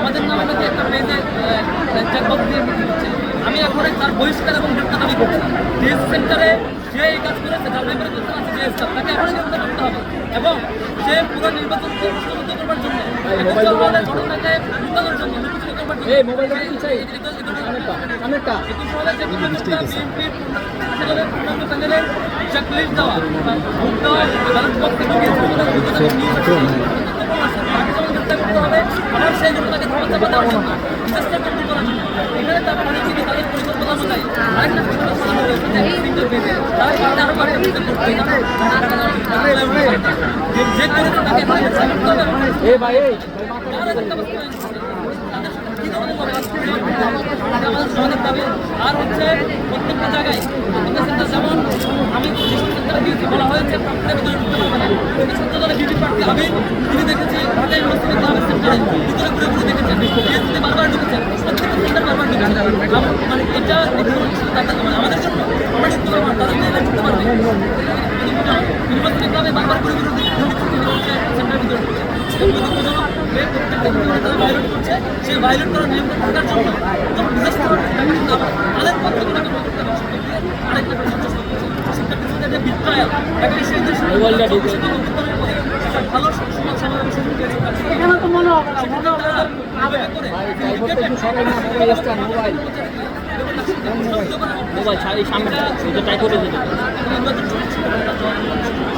আমাদের নামে নাকি একটা পেজে চেকবক্স দিয়ে আমি এখন তার বহিষ্কার এবং গ্রেপ্তার করছি। ডিএস সেন্টারে যে এই কাজ করেছে ডিএস তাকে এখনই গ্রেপ্তার করতে হবে। এবং সে পুরো নির্বাচনকে প্রশ্নবদ্ধ করবার জন্য ঘটনাকে এই মোবাইলটা কি চাই? একুশ সালে যে পূর্ণাঙ্গ চেকলিস্ট দেওয়া ভোট দেওয়া ব্যালট বক্সে সেই ঘটনাকে চাপা এখানে তার মানে তাদের পরিকল্পনা অনুযায়ী আরেকটা ঘটনা সাজানো হয়েছে যে একটা single page এ তারা পারলে আরও করতে। করতে এই আর করতে হচ্ছে প্রত্যেকটা জায়গায় আমাদের সেন্টার যেমন আমি যেসব সেন্টারে গিয়েছি বলা হয়েছে প্রার্থীরা ভিতরে ঢুকতে পারবে না কিন্তু ছাত্র দলের বিপি প্রার্থী আমি তিনি দেখেছি ঢাকা ইউনিভার্সিটি ক্লাবের সেন্টারে ভিতরে ঘুরে ঘুরে দেখেছেন বিএসপিতে বারবার ঢুকেছেন প্রত্যেকটা সেন্টার বারবার ঢুকেছেন মানে এটা আমাদের জন্য আমরা ঢুকতে পারব না, তাদের মেয়েরা ঢুকতে পারবে ইউনিভার্সিটি ক্লাবে বারবার ঘুরে ঘুরে সেন্টারের ভিতরে ঢুকছে মেয়ে প্রত্যেকটা তারা ভায়োলেট করছে সেই তাদের যে যে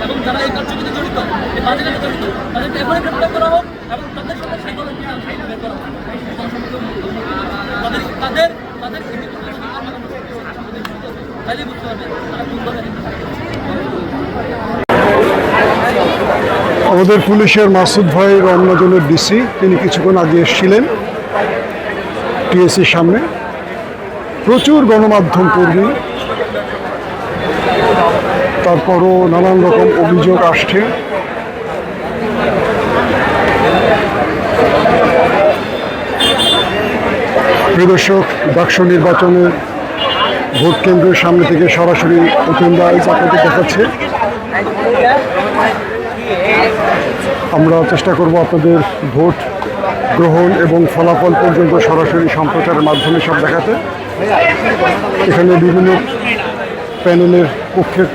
এবং যারা এই কার্যক্রমে জড়িত এই জড়িত তাদেরকে এখনই গ্রেপ্তার করা হোক এবং তাদের সাথে সেই দলের বিধান বের করা হোক। তাদের তাদের তাদের আমাদের পুলিশের মাসুদ ভাই রমনাজনের ডিসি তিনি কিছুক্ষণ আগে এসেছিলেন টিএসসির সামনে। প্রচুর গণমাধ্যম কর্মী, তারপরও নানান রকম অভিযোগ আসছে। প্রিয় দর্শক ডাকসু নির্বাচনের ভোট কেন্দ্রের সামনে থেকে সরাসরি আইজ আপনাদের দেখাচ্ছে। আমরা চেষ্টা করব আপনাদের ভোট গ্রহণ এবং ফলাফল পর্যন্ত সরাসরি সম্প্রচারের মাধ্যমে সব দেখাতে। এখানে বিভিন্ন প্যানেলের পক্ষের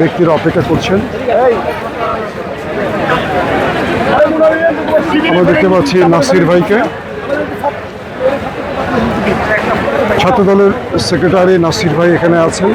ব্যক্তিরা অপেক্ষা করছেন। আমরা দেখতে পাচ্ছি নাসির ভাইকে। ছাত্রদলের সেক্রেটারি নাসির ভাই এখানে আছেন।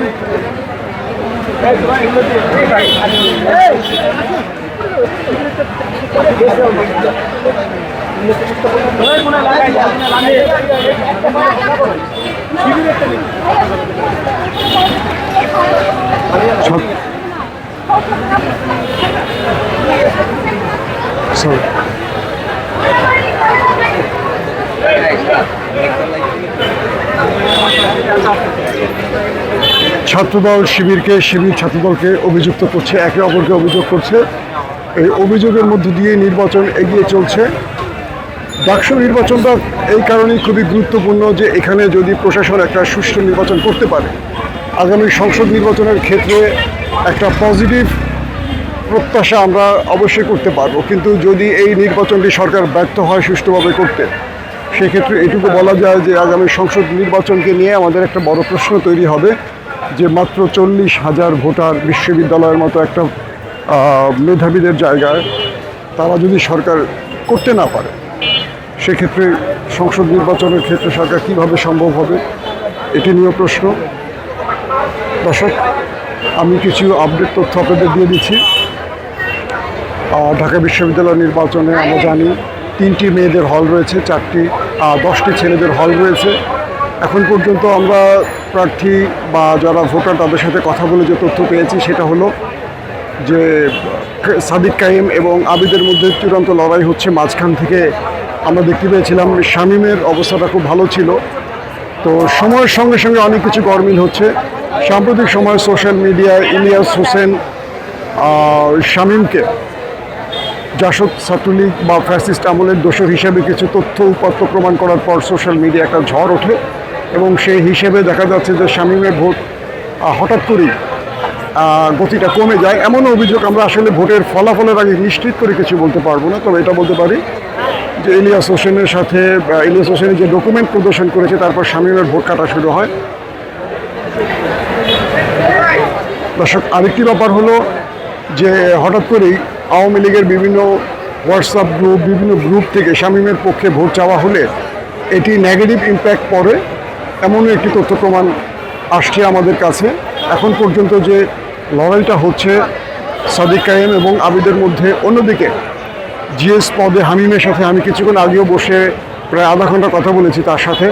ছাত্র- ছাত্রদল শিবিরকে, শিবির ছাত্রদলকে অভিযুক্ত করছে, একে অপরকে অভিযোগ করছে। এই অভিযোগের মধ্য দিয়ে নির্বাচন এগিয়ে চলছে। ডাকসু নির্বাচনটা এই কারণেই খুবই গুরুত্বপূর্ণ যে এখানে যদি প্রশাসন একটা সুষ্ঠু নির্বাচন করতে পারে, আগামী সংসদ নির্বাচনের ক্ষেত্রে একটা পজিটিভ প্রত্যাশা আমরা অবশ্যই করতে পারব। কিন্তু যদি এই নির্বাচনটি সরকার ব্যর্থ হয় সুষ্ঠুভাবে করতে, সেক্ষেত্রে এটুকু বলা যায় যে আগামী সংসদ নির্বাচনকে নিয়ে আমাদের একটা বড় প্রশ্ন তৈরি হবে। যে মাত্র চল্লিশ হাজার ভোটার বিশ্ববিদ্যালয়ের মতো একটা মেধাবীদের জায়গায় তারা যদি সরকার করতে না পারে, সেক্ষেত্রে সংসদ নির্বাচনের ক্ষেত্রে সরকার কীভাবে সম্ভব হবে, এটি নিয়েও প্রশ্ন। দর্শক, আমি কিছু আপডেট তথ্য আপনাদের দিয়ে দিচ্ছি। ঢাকা বিশ্ববিদ্যালয় নির্বাচনে আমরা জানি তিনটি মেয়েদের হল রয়েছে, চারটি দশটি ছেলেদের হল রয়েছে। এখন পর্যন্ত আমরা প্রার্থী বা যারা ভোটার তাদের সাথে কথা বলে যে তথ্য পেয়েছি সেটা হলো যে, সাদিক কাইম এবং আবিদের মধ্যে চূড়ান্ত লড়াই হচ্ছে মাঝখান থেকে। আমরা দেখতে পেয়েছিলাম শামীমের অবস্থাটা খুব ভালো ছিল। তো সময়ের সঙ্গে সঙ্গে অনেক কিছু গরমিল হচ্ছে। সাম্প্রতিক সময়ে সোশ্যাল মিডিয়ায় ইলিয়াস হোসেন শামীমকে জাসদ ছাত্রলীগ বা ফ্যাসিস্ট আমলের দোষর হিসেবে কিছু তথ্য উপাত্ত প্রমাণ করার পর সোশ্যাল মিডিয়া একটা ঝড় ওঠে। এবং সেই হিসেবে দেখা যাচ্ছে যে শামীমের ভোট হঠাৎ করেই গতিটা কমে যায়। এমন অভিযোগ আমরা আসলে ভোটের ফলাফলের আগে নিশ্চিত করে কিছু বলতে পারব না, তবে এটা বলতে পারি যে ইলিয়াস হোসেনের সাথে ইলিয়াস হোসেনের যে ডকুমেন্ট প্রদর্শন করেছে, তারপর শামীমের ভোট কাটা শুরু হয়। দর্শক, আরেকটি ব্যাপার হলো যে হঠাৎ করেই আওয়ামী লীগের বিভিন্ন হোয়াটসঅ্যাপ গ্রুপ বিভিন্ন গ্রুপ থেকে শামীমের পক্ষে ভোট চাওয়া হলে এটি নেগেটিভ ইম্প্যাক্ট পড়ে। এমনও একটি তথ্য প্রমাণ আসছে আমাদের কাছে। এখন পর্যন্ত যে লড়াইটা হচ্ছে, সাদিক কায়েম এবং আবিদের মধ্যে অন্যদিকে জিএস পদে হামিমের সাথে, আমি কিছুক্ষণ আগেও বসে প্রায় আধা ঘণ্টা কথা বলেছি তার সাথে।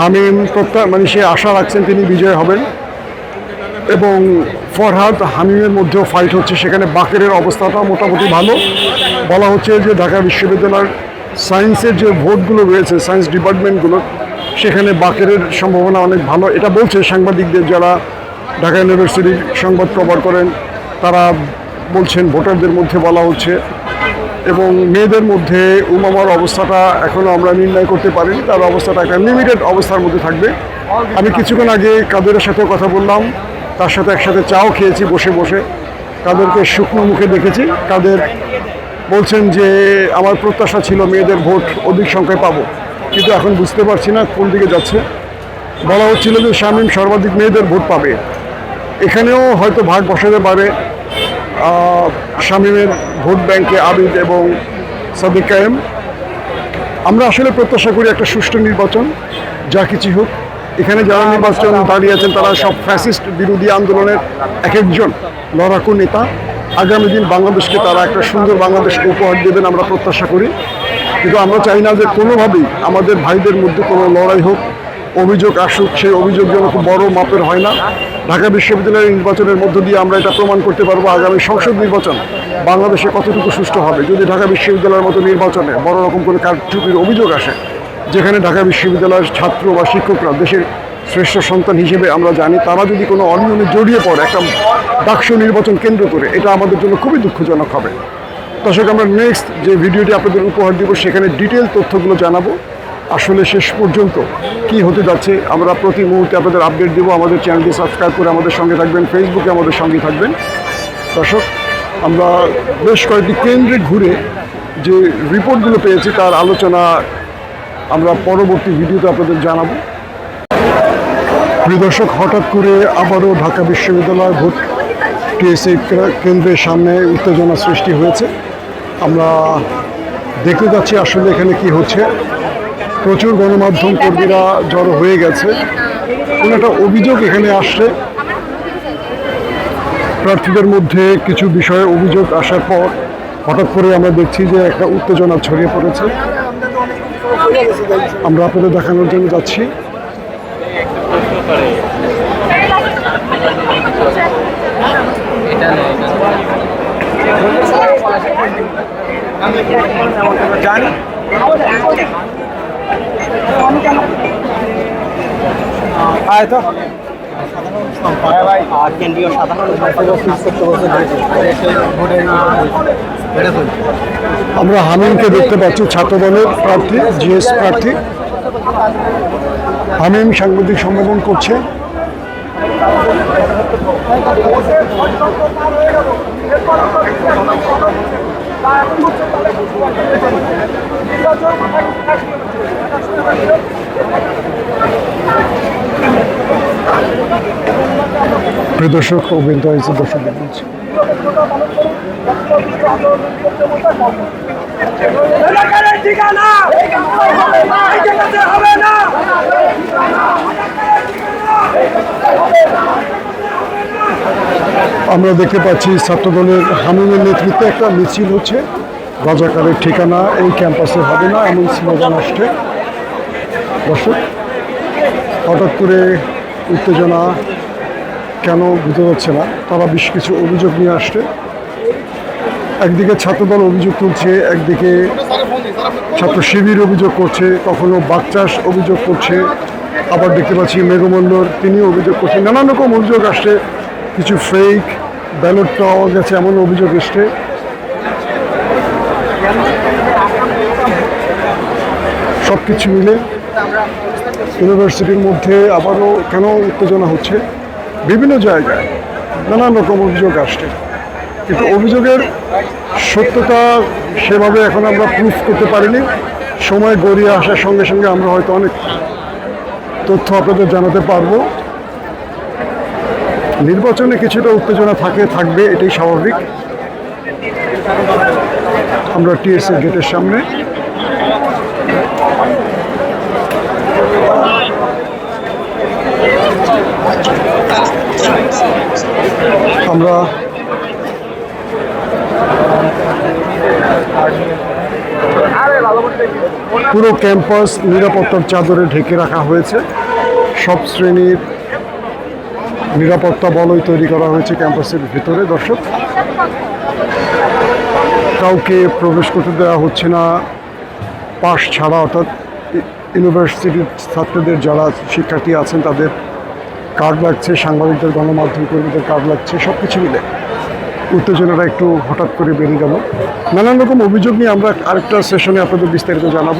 হামিম প্রত্যা মানে সে আশা রাখছেন তিনি বিজয় হবেন এবং ফরহাদ হামিমের মধ্যেও ফাইট হচ্ছে। সেখানে বাকেরের অবস্থাটা মোটামুটি ভালো। বলা হচ্ছে যে ঢাকা বিশ্ববিদ্যালয়ের সায়েন্সের যে ভোটগুলো রয়েছে সায়েন্স ডিপার্টমেন্টগুলো সেখানে বাকেরের সম্ভাবনা অনেক ভালো। এটা বলছে সাংবাদিকদের যারা ঢাকা ইউনিভার্সিটির সংবাদ কভার করেন, তারা বলছেন ভোটারদের মধ্যে বলা হচ্ছে এবং মেয়েদের মধ্যে উমামার অবস্থাটা এখনও আমরা নির্ণয় করতে পারিনি। তার অবস্থাটা একটা লিমিটেড অবস্থার মধ্যে থাকবে। আমি কিছুক্ষণ আগে কাদেরের সাথেও কথা বললাম। তার সাথে একসাথে চাও খেয়েছি, বসে বসে কাদেরকে শুকনো মুখে দেখেছি। কাদের বলছেন যে, আমার প্রত্যাশা ছিল মেয়েদের ভোট অধিক সংখ্যায় পাবো। কিন্তু এখন বুঝতে পারছি না কোন দিকে যাচ্ছে। বলা হচ্ছিল যে শামীম সর্বাধিক মেয়েদের ভোট পাবে। এখানেও হয়তো ভাগ বসাতে পারে শামীমের ভোট ব্যাংকে আবিদ এবং সাদিক কায়েম। আমরা আসলে প্রত্যাশা করি একটা সুষ্ঠু নির্বাচন, যা কিছু হোক। এখানে যারা নির্বাচন দাঁড়িয়ে আছেন, তারা সব ফ্যাসিস্ট বিরোধী আন্দোলনের এক একজন লড়াকু নেতা। আগামী দিন বাংলাদেশকে তারা একটা সুন্দর বাংলাদেশকে উপহার দেবেন আমরা প্রত্যাশা করি। কিন্তু আমরা চাই না যে কোনোভাবেই আমাদের ভাইদের মধ্যে কোনো লড়াই হোক, অভিযোগ আসুক, সেই অভিযোগ যেন খুব বড় মাপের হয় না। ঢাকা বিশ্ববিদ্যালয়ের নির্বাচনের মধ্য দিয়ে আমরা এটা প্রমাণ করতে পারব আগামী সংসদ নির্বাচন বাংলাদেশে কতটুকু সুষ্ঠু হবে। যদি ঢাকা বিশ্ববিদ্যালয়ের মতো নির্বাচনে বড় রকম করে কারচুপির অভিযোগ আসে, যেখানে ঢাকা বিশ্ববিদ্যালয়ের ছাত্র বা শিক্ষকরা দেশের শ্রেষ্ঠ সন্তান হিসেবে আমরা জানি, তারা যদি কোনো অনিয়মে জড়িয়ে পড়ে একটা ডাকসু নির্বাচন কেন্দ্র করে, এটা আমাদের জন্য খুবই দুঃখজনক হবে। দর্শক, আমরা নেক্সট যে ভিডিওটি আপনাদের উপহার দিব, সেখানে ডিটেল তথ্যগুলো জানাব। আসলে শেষ পর্যন্ত কি হতে যাচ্ছে, আমরা প্রতি মুহূর্তে আপনাদের আপডেট দিব। আমাদের চ্যানেলটি সাবস্ক্রাইব করে আমাদের সঙ্গে থাকবেন ফেসবুকে আমাদের সঙ্গে থাকবেন। দর্শক, আমরা বেশ কয়েকটি কেন্দ্রে ঘুরে যে রিপোর্টগুলো পেয়েছি, তার আলোচনা আমরা পরবর্তী ভিডিওতে আপনাদের জানাব। প্রিয় দর্শক, হঠাৎ করে আবারও ঢাকা বিশ্ববিদ্যালয় ভোট টিএসসি কেন্দ্রের সামনে উত্তেজনা সৃষ্টি হয়েছে। আমরা দেখতে যাচ্ছি আসলে এখানে কি হচ্ছে। প্রচুর গণমাধ্যম কর্মীরা জড়ো হয়ে গেছে। কোনো একটা অভিযোগ এখানে আসছে। প্রার্থীদের মধ্যে কিছু বিষয়ে অভিযোগ আসার পর হঠাৎ করে আমরা দেখছি যে একটা উত্তেজনা ছড়িয়ে পড়েছে। আমরা আপনাদের দেখানোর জন্য যাচ্ছি। আর কেন্দ্রীয় সাধারণ আমরা হামিমকে দেখতে পাচ্ছি, ছাত্রদলের প্রার্থী, জিএস প্রার্থী। হামিম সাংবাদিক সম্মেলন করছে। প্রিয় দর্শক অভিন্ত হয়েছে দর্শক বলছি ঠিকানা হবে না আমরা দেখতে পাচ্ছি ছাত্রদলের হামিমের নেতৃত্বে একটা মিছিল হচ্ছে। রাজাকারের ঠিকানা এই ক্যাম্পাসে হবে না, এমন স্লোগান আসছে। দর্শক, হঠাৎ করে উত্তেজনা কেন বুঝতে পারছে না? তারা বেশ কিছু অভিযোগ নিয়ে আসছে। একদিকে ছাত্রদল অভিযোগ তুলছে, একদিকে ছাত্র শিবির অভিযোগ করছে, কখনো বাকচাষ অভিযোগ করছে। আবার দেখতে পাচ্ছি মেঘমল্লর তিনি অভিযোগ করছেন। নানান রকম অভিযোগ আসছে। কিছু ফেক ব্যালট পাওয়া গেছে এমন অভিযোগ এসছে। সব কিছু মিলে ইউনিভার্সিটির মধ্যে আবারও কেন উত্তেজনা হচ্ছে? বিভিন্ন জায়গায় নানান রকম অভিযোগ আসছে। কিন্তু অভিযোগের সত্যতা সেভাবে এখন আমরা প্রুফ করতে পারিনি। সময় গড়িয়ে আসার সঙ্গে সঙ্গে আমরা হয়তো অনেক তথ্য আপনাদের জানাতে পারব। নির্বাচনে কিছুটা উত্তেজনা থাকে, থাকবে, এটাই স্বাভাবিক। আমরা টিএসএ গেটের সামনে। আমরা পুরো ক্যাম্পাস নিরাপত্তার চাদরে ঢেকে রাখা হয়েছে। সব শ্রেণির নিরাপত্তা বলয় তৈরি করা হয়েছে ক্যাম্পাসের ভিতরে, দর্শক। কাউকে প্রবেশ করতে দেওয়া হচ্ছে না, পাশ ছাড়া, অর্থাৎ ইউনিভার্সিটির ছাত্রদের যারা শিক্ষার্থী আছেন, তাদের কার্ড লাগছে, সাংবাদিকদের, গণমাধ্যম কর্মীদের কার্ড লাগছে সব কিছু মিলে। উত্তেজনাটা একটু হঠাৎ করে বেড়ে গেল। নানান রকম অভিযোগ নিয়ে আমরা আরেকটা সেশনে আপনাদের বিস্তারিত জানাব।